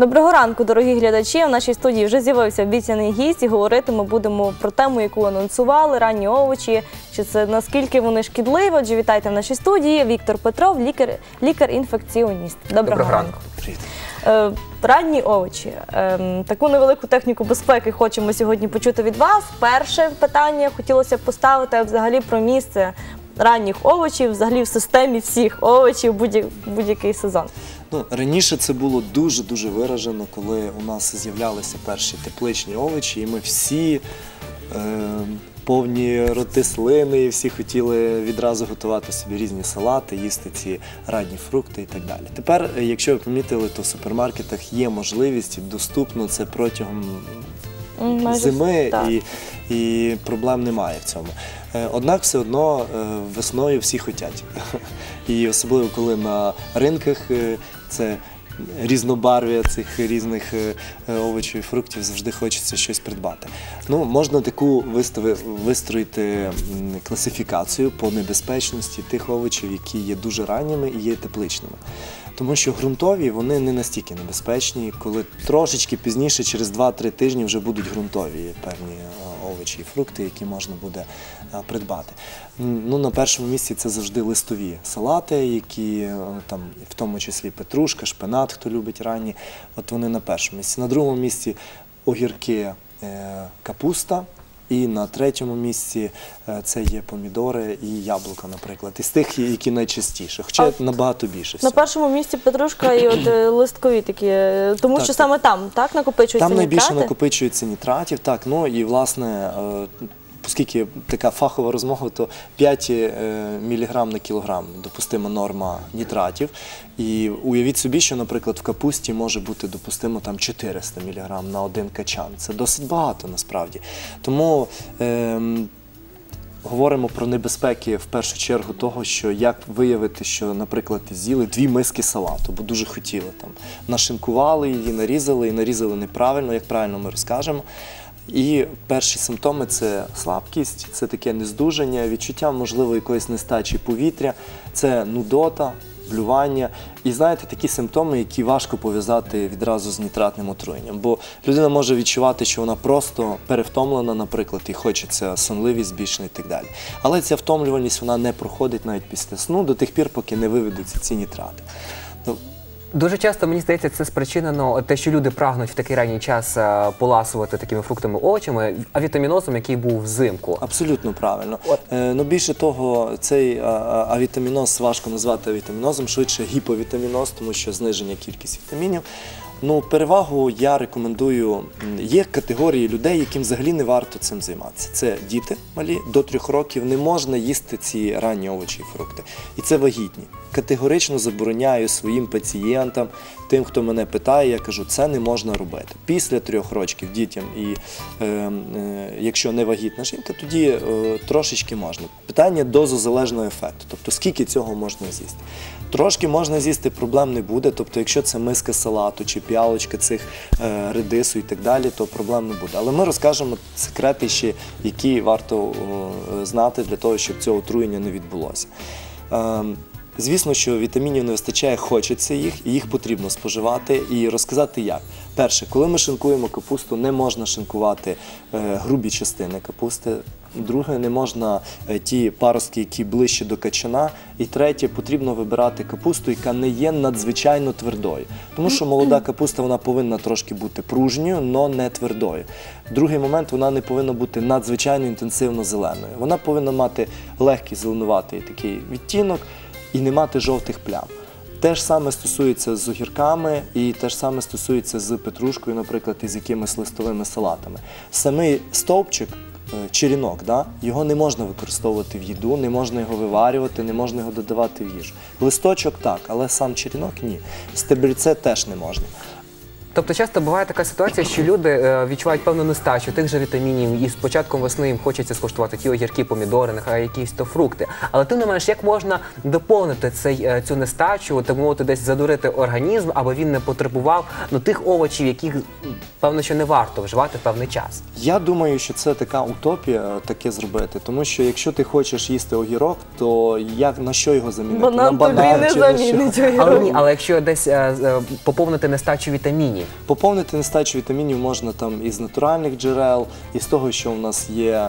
Доброго ранку, дорогі глядачі. У нашій студії вже з'явився обіцяний гість і говорити ми будемо про тему, яку анонсували ранні овочі. Чи це наскільки вони шкідливі? Отже, вітайте в нашій студії. Віктор Петров, лікар, лікар-інфекціоніст. Доброго, Доброго ранку. ранку. Е, ранні овочі. Ем, таку невелику техніку безпеки хочемо сьогодні почути від вас. Перше питання хотілося б поставити взагалі про місце ранніх овочів, взагалі в системі всіх овочів будь-який будь-який сезон. Ну, раніше це було дуже-дуже виражено, коли у нас з'являлися перші тепличні овочі, і ми всі е, повні роти слини, і всі хотіли відразу готувати собі різні салати, їсти ці ранні фрукти і так далі. Тепер, е, якщо ви помітили, то в супермаркетах є можливість і доступно це протягом майже зими так. і, і проблем немає в цьому. Е, Однак все одно е, весною всі хотять. І особливо коли на ринках це різнобарв'я цих різних е, е, овочів і фруктів завжди хочеться щось придбати. Ну, можна таку вистави, вистроїти класифікацію по небезпечності тих овочів, які є дуже ранніми і є тепличними. Тому що ґрунтові вони не настільки небезпечні, коли трошечки пізніше, через 2-3 тижні, вже будуть ґрунтові певні е, овочі і фрукти, які можна буде е, придбати. Ну, на першому місці це завжди листові салати, які е, там, в тому числі петрушка, шпинат, хто любить ранні. От вони на першому місці. На другому місці огірки, е, капуста. І на третьому місці е, це є помідори і яблука, наприклад. Із тих, які найчастіше, хоча А набагато більше. На першому місці петрушка і от е, листкові такі, е, тому Так, що саме там так накопичується Там найбільше нітрати? накопичується нітратів, так. Ну і власне, оскільки така фахова розмова, то 5 е, мг на кілограм допустима норма нітратів. І уявіть собі, що, наприклад, в капусті може бути допустимо там 400 мг на один качан. Це досить багато насправді. Тому. ем, Говоримо про небезпеки в першу чергу того, що як виявити, що, наприклад, з'їли дві миски салату, бо дуже хотіли. Нашинкували її, нарізали і нарізали неправильно, як правильно ми розкажемо. І перші симптоми це слабкість, це таке нездужання, відчуття, можливо, якоїсь нестачі повітря, це нудота, блювання. І знаєте, такі симптоми, які важко пов'язати відразу з нітратним отруєнням. Бо людина може відчувати, що вона просто перевтомлена, наприклад, і хочеться сонливість збільшена і так далі. Але ця втомлюваність вона не проходить навіть після сну до тих пір, поки не виведуться ці нітрати. Дуже часто мені здається, це спричинено те, що люди прагнуть в такий ранній час е, поласувати такими фруктами овочами, авітамінозом, який був взимку. Абсолютно правильно. Е, ну більше того, цей а, а, авітаміноз важко назвати авітамінозом, швидше гіповітаміноз, тому що зниження кількість вітамінів. Ну, перевагу я рекомендую. Є категорії людей, яким взагалі не варто цим займатися. Це діти малі до трьох років не можна їсти ці ранні овочі і фрукти. І це вагітні. Категорично забороняю своїм пацієнтам, тим, хто мене питає, я кажу, це не можна робити. Після трьох років дітям, і е, е, якщо не вагітна жінка, тоді е, трошечки можна. Питання дозозалежного ефекту, тобто скільки цього можна з'їсти. Трошки можна з'їсти, проблем не буде. Тобто, якщо це миска салату чи піалочка цих е, редису і так далі, то проблем не буде. Але ми розкажемо секрети ще, які варто е, знати для того, щоб цього отруєння не відбулося. Ем, Звісно, що вітамінів не вистачає, хочеться їх, і їх потрібно споживати і розказати як. Перше, коли ми шинкуємо капусту, не можна шинкувати е, грубі частини капусти. Друге, не можна е, ті паростки, які ближче до качана. І третє, потрібно вибирати капусту, яка не є надзвичайно твердою. Тому що молода капуста вона повинна трошки бути пружньою, але не твердою. Другий момент вона не повинна бути надзвичайно інтенсивно зеленою. Вона повинна мати легкий зеленуватий такий відтінок і не мати жовтих плям. Те ж саме стосується з огірками, і те ж саме стосується з петрушкою, наприклад, і з якимись листовими салатами. Самий стовпчик, е, черінок, да, його не можна використовувати в їду, не можна його виварювати, не можна його додавати в їжу. Листочок так, але сам черінок ні. Стебельце теж не можна. Тобто часто буває така ситуація, що люди е, відчувають певну нестачу тих же вітамінів, і з початком весни їм хочеться скуштувати ті огірки, помідори, нехай якісь то фрукти. Але тим не менш, як можна доповнити цей, е, цю нестачу, так мовити, десь задурити організм, аби він не потребував ну, тих овочів, яких певно, що не варто вживати певний час. Я думаю, що це така утопія е, таке зробити, тому що якщо ти хочеш їсти огірок, то як на що його замінити? Банан на тобі не чи на що? замінить Але ні, але якщо десь е, е, поповнити нестачу вітамінів, поповнити нестачу вітамінів можна там із натуральних джерел, із того, що в нас є,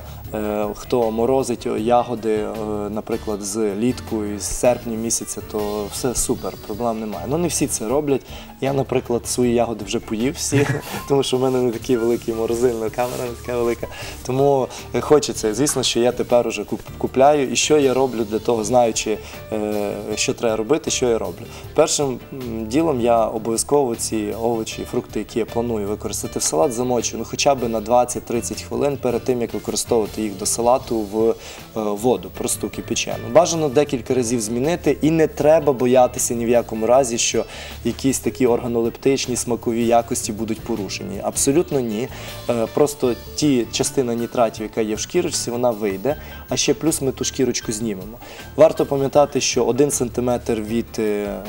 хто морозить ягоди, е, наприклад, з літку, із серпня місяця, то все супер, проблем немає. Ну не всі це роблять. Я, наприклад, свої ягоди вже поїв всі, тому що в мене не такий великий морозильна камера, не така велика. Тому е, хочеться. Звісно, що я тепер уже купляю. І що я роблю для того, знаючи, е, що треба робити, що я роблю. Першим ділом я обов'язково ці овочі, фрукти, які я планую використати в салат, замочу ну хоча б на 20-30 хвилин перед тим, як використовувати їх до салату в е, воду, просту кипячену. Бажано декілька разів змінити, і не треба боятися ні в якому разі, що якісь такі органолептичні смакові якості будуть порушені. Абсолютно ні. Е, Просто ті частина нітратів, яка є в шкірочці, вона вийде, а ще плюс ми ту шкірочку знімемо. Варто пам'ятати, що один сантиметр від е,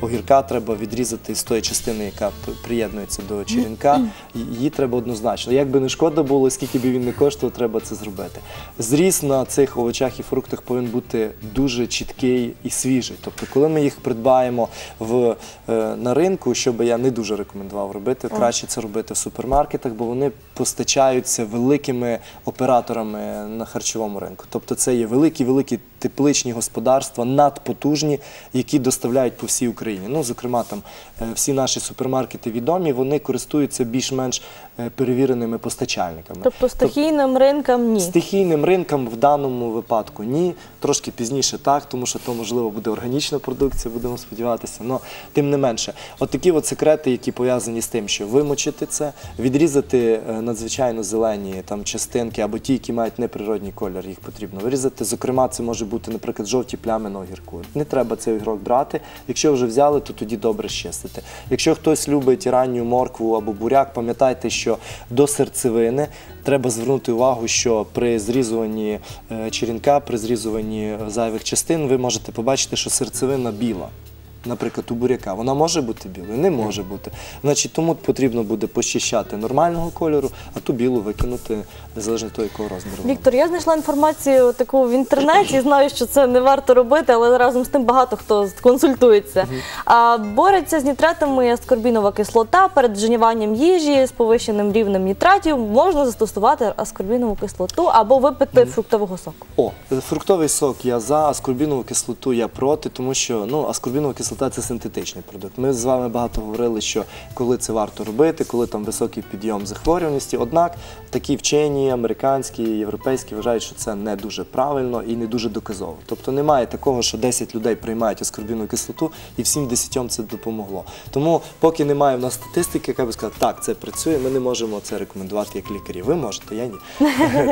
огірка треба відрізати з тої частини, яка приєднується до черенка. Її треба однозначно. Як би не шкода було, скільки б він не коштував, треба це зробити. Зріс на цих овочах і фруктах повинен бути дуже чіткий і свіжий. Тобто, коли ми їх придбаємо в, е, на ринку, що би я не дуже рекомендував робити, краще це робити в супермаркетах, бо вони постачаються великими операторами на харчовому ринку. Тобто це є великі-великі тепличні господарства, надпотужні, які доставляють по всій Україні. Ну, зокрема, там е, всі наші супермаркети відомі, вони користуються більш-менш е, перевіреними постачальниками. Тобто стихійним ринкам ні. Стихійним ринкам в даному випадку ні. Трошки пізніше так, тому що то можливо буде органічна продукція, будемо сподіватися. Но тим не менше, от такі от секрети, які пов'язані з тим, що вимочити це, відрізати е, надзвичайно зелені там частинки або ті, які мають неприродній колір, їх потрібно вирізати. Зокрема, це може бути, наприклад, жовті плями на огірку. Не треба цей огірок брати. Якщо вже взяли, то тоді добре щистити. Якщо хтось любить ранню моркву або буряк, пам'ятайте, що до серцевини треба звернути увагу, що при зрізуванні е, черенка, при зрізуванні е, зайвих частин, ви можете побачити, що серцевина біла. Наприклад, у буряка вона може бути білою, не може бути. Значить, тому потрібно буде почищати нормального кольору, а ту білу викинути незалежно від того, якого розміру. вона. Віктор, я знайшла інформацію таку в інтернеті. Знаю, що це не варто робити, але разом з тим багато хто консультується. А бореться з нітратами аскорбінова кислота перед вживанням їжі з повищеним рівнем нітратів можна застосувати аскорбінову кислоту або випити фруктового соку. О, фруктовий сок я за, аскорбінову кислоту я проти, тому що ну, аскорбінова кислота це синтетичний продукт. Ми з вами багато говорили, що коли це варто робити, коли там високий підйом захворюваності. Однак такі вчені, американські, європейські вважають, що це не дуже правильно і не дуже доказово. Тобто немає такого, що 10 людей приймають аскорбінову кислоту і всім 10 це допомогло. Тому поки немає в нас статистики, яка би сказала, так, це працює, ми не можемо це рекомендувати як лікарі. Ви можете, я ні.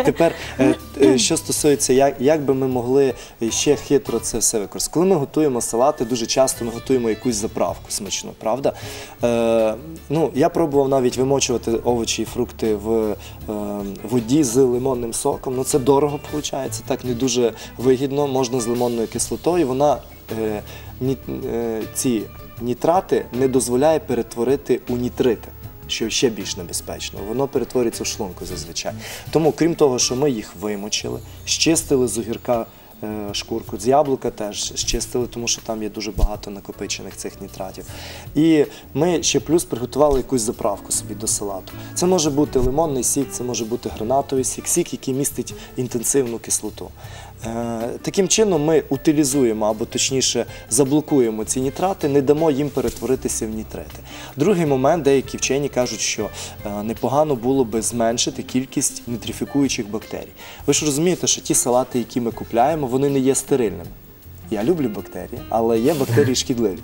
Тепер, е, е, що стосується, як, як би ми могли ще хитро це все використати. Коли ми готуємо салати, дуже часто ми готуємо якусь заправку смачну, правда? Е, ну, я пробував навіть вимочувати овочі і фрукти в е, воді з лимонним соком. Ну це дорого виходить, так не дуже вигідно. Можна з лимонною кислотою. Вона е, ні, е, ці нітрати не дозволяє перетворити у нітрити що ще більш небезпечно. Воно перетворюється в шлунку зазвичай. Тому, крім того, що ми їх вимочили, щистили з огірка шкурку, з яблука теж щистили, тому що там є дуже багато накопичених цих нітратів. І ми ще плюс приготували якусь заправку собі до салату. Це може бути лимонний сік, це може бути гранатовий сік, сік, який містить інтенсивну кислоту. Е, Таким чином ми утилізуємо або точніше заблокуємо ці нітрати, не дамо їм перетворитися в нітрити. Другий момент, деякі вчені кажуть, що е, непогано було би зменшити кількість нітрифікуючих бактерій. Ви ж розумієте, що ті салати, які ми купляємо, вони не є стерильними. Я люблю бактерії, але є бактерії шкідливі.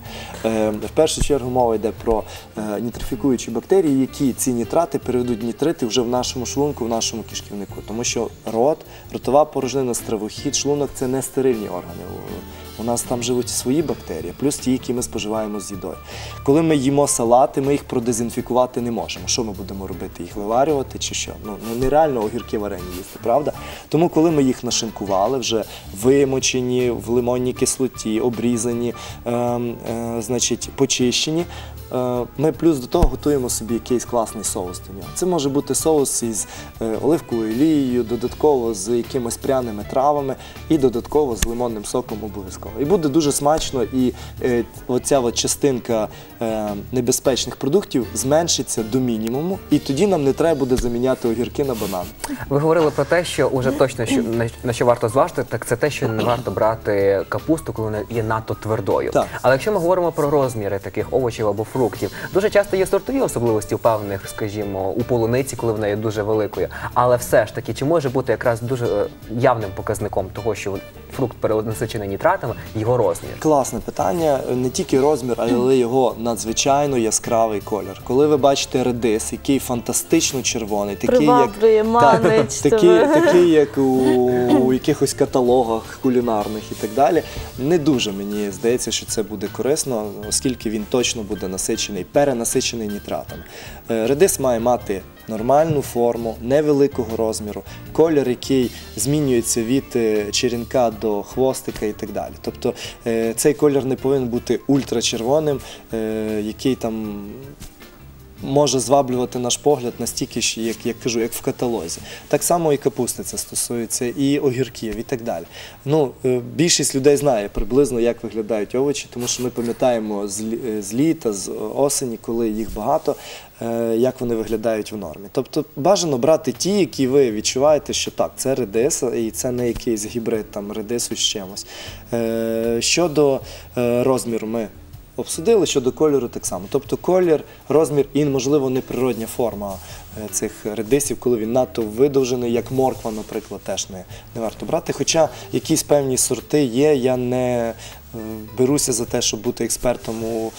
Е, в першу чергу мова йде про е, нітрифікуючі бактерії, які ці нітрати переведуть нітрити вже в нашому шлунку, в нашому кишківнику. Тому що рот, ротова порожнина, стравохід, шлунок це не стерильні органи. У- нас там живуть свої бактерії, плюс ті, які ми споживаємо з їдою. Коли ми їмо салати, ми їх продезінфікувати не можемо. Що ми будемо робити? Їх виварювати чи що? Ну, нереально огірки варені їсти, правда? Тому, коли ми їх нашинкували, вже вимочені в лимонній кислоті, обрізані, ем, е, значить, почищені. Е, ми плюс до того готуємо собі якийсь класний соус до нього. Це може бути соус із е, оливковою олією, додатково з якимось пряними травами і додатково з лимонним соком обов'язково. І буде дуже смачно, і е, оця от частинка небезпечних продуктів зменшиться до мінімуму, і тоді нам не треба буде заміняти огірки на банани. Ви говорили про те, що уже точно що на, на що варто зважити, так це те, що не варто брати капусту, коли вона є надто твердою. Так. Але якщо ми говоримо про розміри таких овочів або фруктів, дуже часто є сортові особливості у певних, скажімо, у полуниці, коли вона є дуже великою. Але все ж таки, чи може бути якраз дуже е, явним показником того, що фрукт перенасичений нітратами, його розмір? Класне питання. Не тільки розмір, але й його надзвичайно яскравий колір. Коли ви бачите редис, який фантастично червоний, такий Приваблює, як, манить так, такий, тебе. такий, як у, у якихось каталогах кулінарних і так далі. Не дуже мені здається, що це буде корисно, оскільки він точно буде насичений, перенасичений нітратами. Е, Редис має мати нормальну форму, невеликого розміру, колір, який змінюється від е, черенка до хвостика і так далі. Тобто е, цей колір не повинен бути ультрачервоним, е, який там може зваблювати наш погляд настільки, ж, як я кажу, як в каталозі. Так само і капусти стосується, і огірків, і так далі. Ну, е, більшість людей знає приблизно, як виглядають овочі, тому що ми пам'ятаємо з, е, літа, з осені, коли їх багато, е, як вони виглядають в нормі. Тобто бажано брати ті, які ви відчуваєте, що так, це редис, і це не якийсь гібрид там редису з чимось. Щодо розміру, ми обсудили щодо кольору так само. Тобто колір, розмір і, можливо, неприродня форма е, цих редисів, коли він надто видовжений, як морква, наприклад, теж не, не варто брати. Хоча якісь певні сорти є, я не е, беруся за те, щоб бути експертом у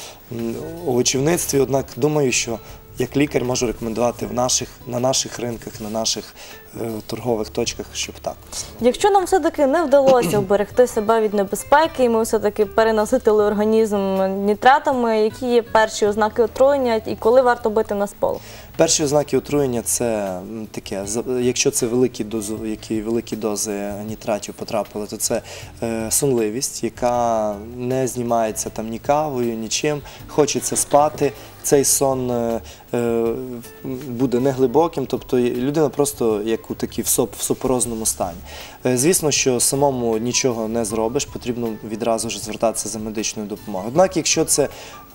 овочівництві, однак думаю, що як лікар можу рекомендувати в наших, на наших ринках, на наших е, торгових точках, щоб так. Якщо нам все-таки не вдалося вберегти себе від небезпеки, і ми все-таки перенаситили організм нітратами, які є перші ознаки отруєння і коли варто бити на сполох? Перші ознаки отруєння це таке, якщо це великі дози, які великі дози нітратів потрапили, то це е, сонливість, яка не знімається там ні кавою, нічим. Хочеться спати. Цей сон е, е, буде неглибоким, тобто людина просто як у такій в, соп, сопорозному стані. Е, звісно, що самому нічого не зробиш, потрібно відразу ж звертатися за медичною допомогою. Однак, якщо це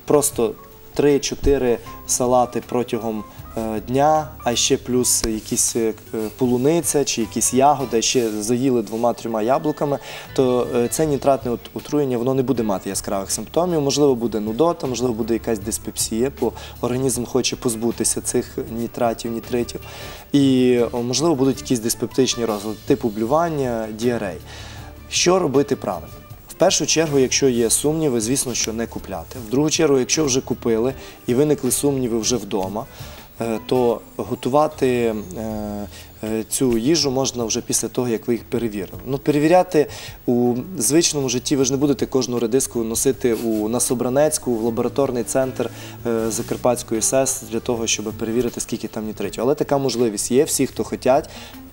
просто 3-4 салати протягом е, дня, а ще плюс якісь е, полуниця чи якісь ягоди, ще заїли двома-трьома яблуками, то е, це нітратне отруєння воно не буде мати яскравих симптомів. Можливо, буде нудота, можливо, буде якась диспепсія, бо організм хоче позбутися цих нітратів, нітритів. І можливо будуть якісь диспептичні розлади, типу блювання, діарей. Що робити правильно? Першу чергу, якщо є сумніви, звісно, що не купляти. В другу чергу, якщо вже купили і виникли сумніви вже вдома, е, то готувати е, е, цю їжу можна вже після того, як ви їх перевірили. Ну, перевіряти у звичному житті ви ж не будете кожну редиску носити у, на Собранецьку, в лабораторний центр Закарпатської СЕС для того, щоб перевірити, скільки там нітритів. Але така можливість є. Всі, хто хочуть,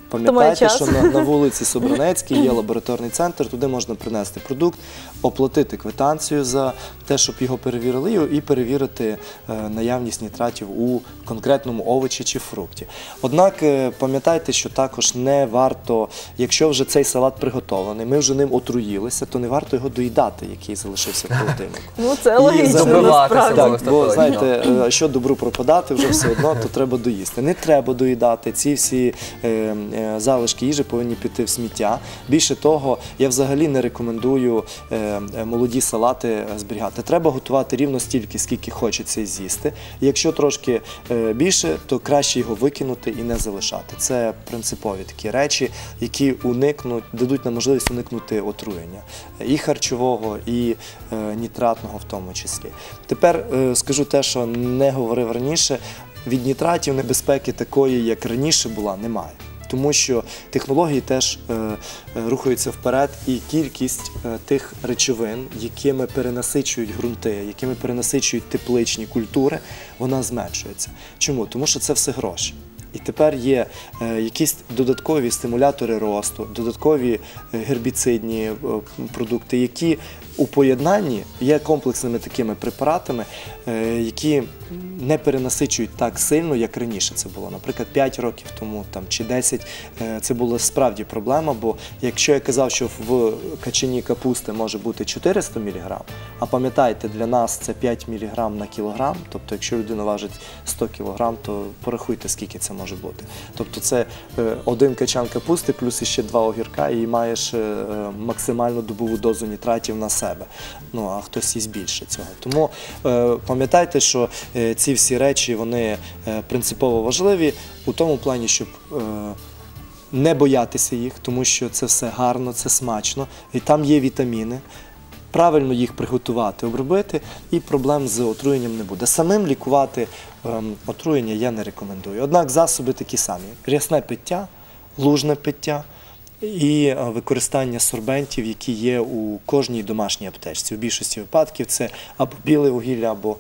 Пам'ятайте, що на, на вулиці Собранецькій є лабораторний центр, туди можна принести продукт, оплатити квитанцію за те, щоб його перевірили, і- перевірити е, наявність нітратів у конкретному овочі чи фрукті. Однак е, пам'ятайте, що також не варто, якщо вже цей салат приготований, ми вже ним отруїлися, то не варто його доїдати, який залишився в холодильнику. Ну це логічно насправді. Так, бо знаєте, е, що добру пропадати, вже все одно, то треба доїсти. Не треба доїдати. Ці всі е, залишки їжі повинні піти в сміття. Більше того, я взагалі не рекомендую е, е, молоді салати е, зберігати. Треба готувати рівно стільки, скільки хочеться з'їсти. Якщо трошки е, більше, то краще його викинути і не залишати. Це принципові такі речі, які дадуть нам можливість уникнути отруєння і харчового, і е, нітратного в тому числі. Тепер е, скажу те, що не говорив раніше. Від нітратів небезпеки такої, як раніше була, немає. Тому що технології теж е, е, рухаються вперед, і кількість е, тих речовин, якими перенасичують ґрунти, якими перенасичують тепличні культури, вона зменшується. Чому? Тому що це все гроші. І тепер є якісь додаткові стимулятори росту, додаткові гербіцидні продукти, які у поєднанні є комплексними такими препаратами, е, які не перенасичують так сильно, як раніше це було. Наприклад, 5 років тому там, чи 10 е, це була справді проблема, бо якщо я казав, що в качані капусти може бути 400 мг, а пам'ятаєте, для нас це 5 мг на кілограм, тобто якщо людина важить 100 кг, то порахуйте, скільки це може бути. Тобто це е, один качан капусти плюс іще два огірка, і маєш максимальну добову дозу нітратів на себе. Ну а хтось їсть більше цього. Тому е, пам'ятайте, що е, ці всі речі вони е, принципово важливі у тому плані, щоб. Не боятися їх, тому що це все гарно, це смачно, і там є вітаміни. Правильно їх приготувати, обробити, і проблем з отруєнням не буде. Самим лікувати ем, отруєння я не рекомендую. Однак засоби такі самі: рясне пиття, лужне пиття і е, використання сорбентів, які є у кожній домашній аптечці. У більшості випадків це або біле вугілля, або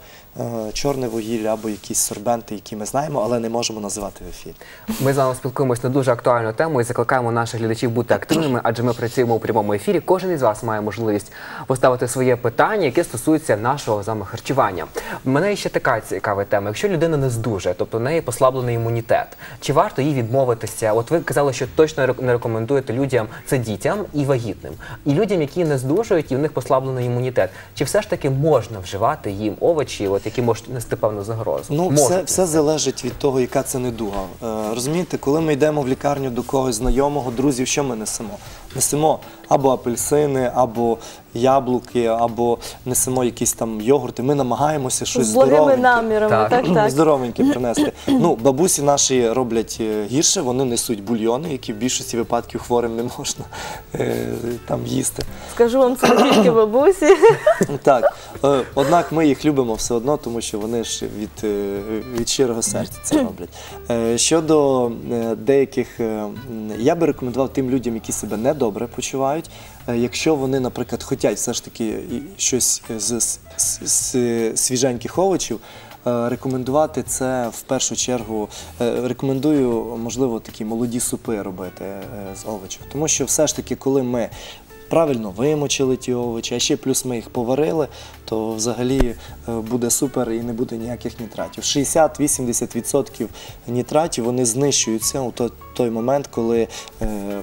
чорне вугілля, або якісь сорбенти, які ми знаємо, але не можемо називати в ефірі. Ми з вами спілкуємося на дуже актуальну тему і закликаємо наших глядачів бути активними, адже ми працюємо у прямому ефірі. Кожен із вас має можливість поставити своє питання, яке стосується нашого вами харчування. Мене ще така цікава тема. Якщо людина не здужує, тобто в неї послаблений імунітет, чи варто їй відмовитися? От ви казали, що точно не рекомендуєте людям це дітям і вагітним, і людям, які не здужують, і в них послаблений імунітет. Чи все ж таки можна вживати їм овочі, от які можуть нести певну загрозу? Ну, Можуть все, все залежить від того, яка це недуга. Е, розумієте, коли ми йдемо в лікарню до когось знайомого, друзів, що ми несемо? Несемо або апельсини, або яблуки, або несемо якісь там йогурти. Ми намагаємося щось З благими здоровеньке. намірами, Так. так, так. Здоровеньке принести. Ну, бабусі наші роблять е, гірше, вони несуть бульйони, які в більшості випадків хворим не можна е, там їсти. Скажу вам це не тільки бабусі. Так, е, однак ми їх любимо все одно, тому що вони ж від, е, від щирого серця це роблять. Е, Щодо е, деяких, е, м, я би рекомендував тим людям, які себе недобре почувають, якщо вони, наприклад, хочуть все ж таки щось з, з, з свіженьких овочів. е, Рекомендувати це в першу чергу. е, Рекомендую, можливо, такі молоді супи робити е, з овочів. Тому що все ж таки, коли ми правильно вимочили ті овочі, а ще плюс ми їх поварили, то взагалі е, буде супер і не буде ніяких нітратів. 60-80% нітратів вони знищуються у той, момент, коли е, е,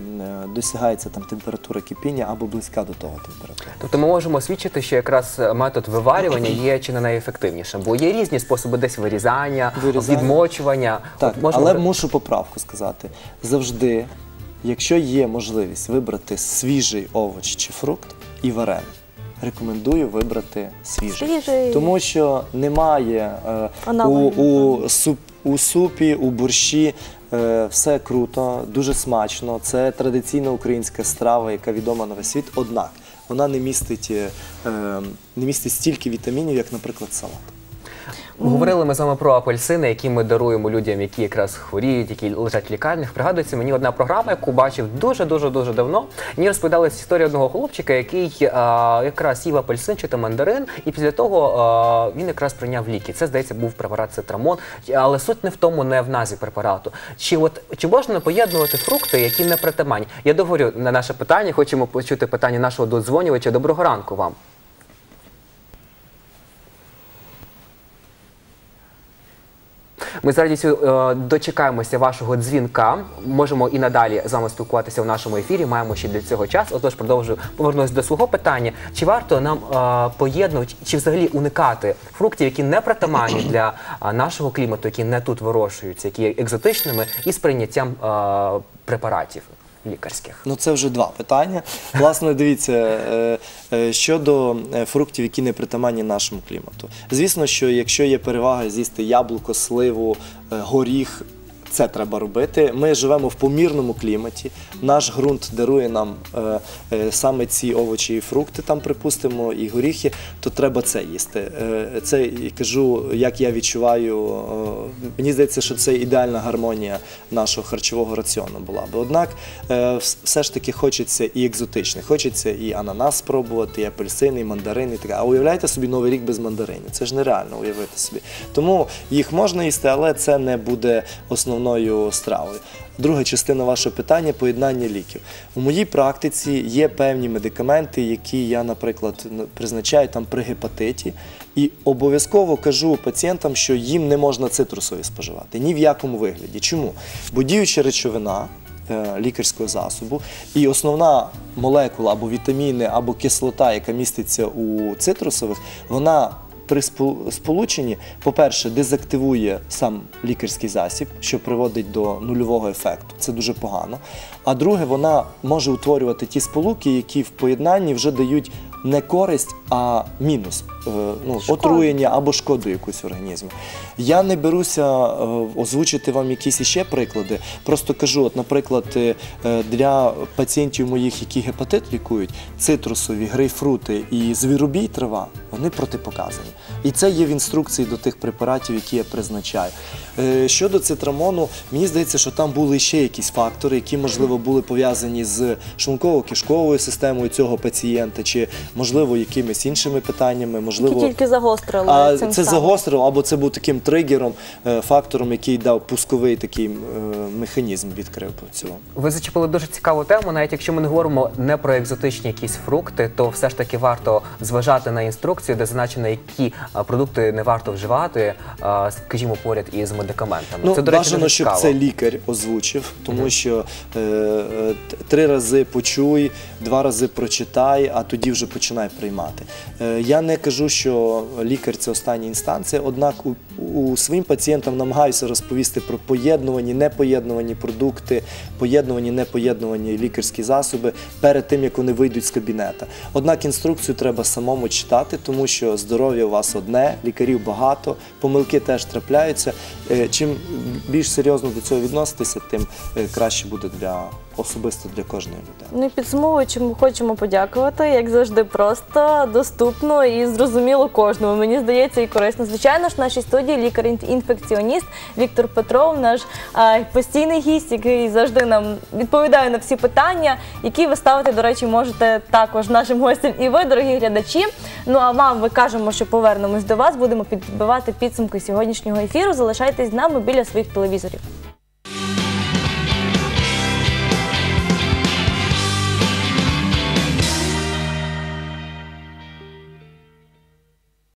досягається там температура кипіння або близька до того температури. Тобто ми можемо свідчити, що якраз метод виварювання є чи не найефективнішим, бо є різні способи десь вирізання, Вирізання. відмочування. Так, От можемо але мушу поправку сказати. Завжди, якщо є можливість вибрати свіжий овоч чи фрукт і варений, рекомендую вибрати свіжий. Свіжий. Тому що немає е, у, у, суп, у супі, у борщі. е, Все круто, дуже смачно. Це традиційна українська страва, яка відома на весь світ. Однак вона не містить, е, е, не містить стільки вітамінів, як, наприклад, салат. Говорили ми з вами про апельсини, які ми даруємо людям, які якраз хворіють, які лежать в лікарнях. Пригадується мені одна програма, яку бачив дуже дуже дуже давно. Мені розповідали історію одного хлопчика, який а, якраз їв апельсин чи то мандарин, і після того а, він якраз прийняв ліки. Це здається був препарат цитрамон. Але суть не в тому, не в назві препарату. Чи от чи можна поєднувати фрукти, які не притаманні? Я договорю на наше питання. Хочемо почути питання нашого додзвонювача. Доброго ранку вам. Ми з радістю е, дочекаємося вашого дзвінка. Можемо і надалі з вами спілкуватися в нашому ефірі. Маємо ще для цього час. Отож, продовжую повернусь до свого питання. Чи варто нам е, поєднувати, чи взагалі уникати фруктів, які не притаманні для е, нашого клімату, які не тут вирощуються, які є екзотичними, і з прийняттям е, препаратів лікарських? Ну, це вже два питання. Власне, дивіться, е, е, щодо е, фруктів, які не притаманні нашому клімату. Звісно, що якщо є перевага з'їсти яблуко, сливу, горіх. Це треба робити. Ми живемо в помірному кліматі. Наш ґрунт дарує нам е, е, саме ці овочі і фрукти, там припустимо, і горіхи, то треба це їсти. Е, це кажу, як я відчуваю. мені здається, що це ідеальна гармонія нашого харчового раціону була би. Однак все ж таки хочеться і екзотичних. Хочеться і ананас спробувати, і апельсини, і мандарини. і. А уявляєте собі новий рік без мандаринів? Це ж нереально уявити собі. Тому їх можна їсти, але це не буде основним основною стравою. Друга частина вашого питання поєднання ліків. У моїй практиці є певні медикаменти, які я, наприклад, призначаю там при гепатиті, і обов'язково кажу пацієнтам, що їм не можна цитрусові споживати ні в якому вигляді. Чому? Бо діюча речовина е, лікарського засобу. І основна молекула або вітаміни, або кислота, яка міститься у цитрусових, вона при сполученні, по-перше, дезактивує сам лікарський засіб, що приводить до нульового ефекту. Це дуже погано. А друге, вона може утворювати ті сполуки, які в поєднанні вже дають не користь, а мінус, е, ну, отруєння або шкоду якусь в організмі. Я не беруся е, озвучити вам якісь іще приклади. Просто кажу, от, наприклад, е, для пацієнтів моїх, які гепатит лікують, цитрусові, грейпфрути і звіробій трава, вони протипоказані. І це є в інструкції до тих препаратів, які я призначаю. Е, Щодо цитрамону, мені здається, що там були ще якісь фактори, які, можливо, були пов'язані з шлунково-кишковою системою цього пацієнта, чи, можливо, якимись іншими питаннями, можливо. Які тільки загострили А цим це загострило, або це був таким тригером, е, фактором, який дав пусковий такий е, механізм, відкрив по цьому. Ви зачепили дуже цікаву тему. Навіть якщо ми не говоримо не про екзотичні якісь фрукти, то все ж таки варто зважати на інструкцію, де зазначено, які продукти не варто вживати, скажімо, поряд із медикаментами. Ну, це, до речі, бажано, щоб цікаво. це лікар озвучив, тому що е, е, т- три рази почуй, два рази прочитай, а тоді вже починай приймати. Е, я не кажу, що лікар це остання інстанція, однак у, у своїм пацієнтам намагаюся розповісти про поєднувані, непоєднувані продукти, поєднувані, непоєднувані лікарські засоби перед тим, як вони вийдуть з кабінета. Однак інструкцію треба самому читати, тому що здоров'я у вас одне, лікарів багато, помилки теж трапляються. Е, Чим більш серйозно до цього відноситися, тим е, краще буде для особисто для кожної людини. Ну і підсумовуючи, ми хочемо подякувати, як завжди, просто доступно і зрозуміло кожному. Мені здається, і корисно. Звичайно ж, в нашій студії лікар-інфекціоніст Віктор Петров, наш постійний гість, який завжди нам відповідає на всі питання, які ви ставити, до речі, можете також нашим гостям і ви, дорогі глядачі. Ну а вам ми кажемо, що повернемось до вас, будемо підбивати підсумки сьогоднішнього ефіру. Залишайтесь з нами біля своїх телевізорів.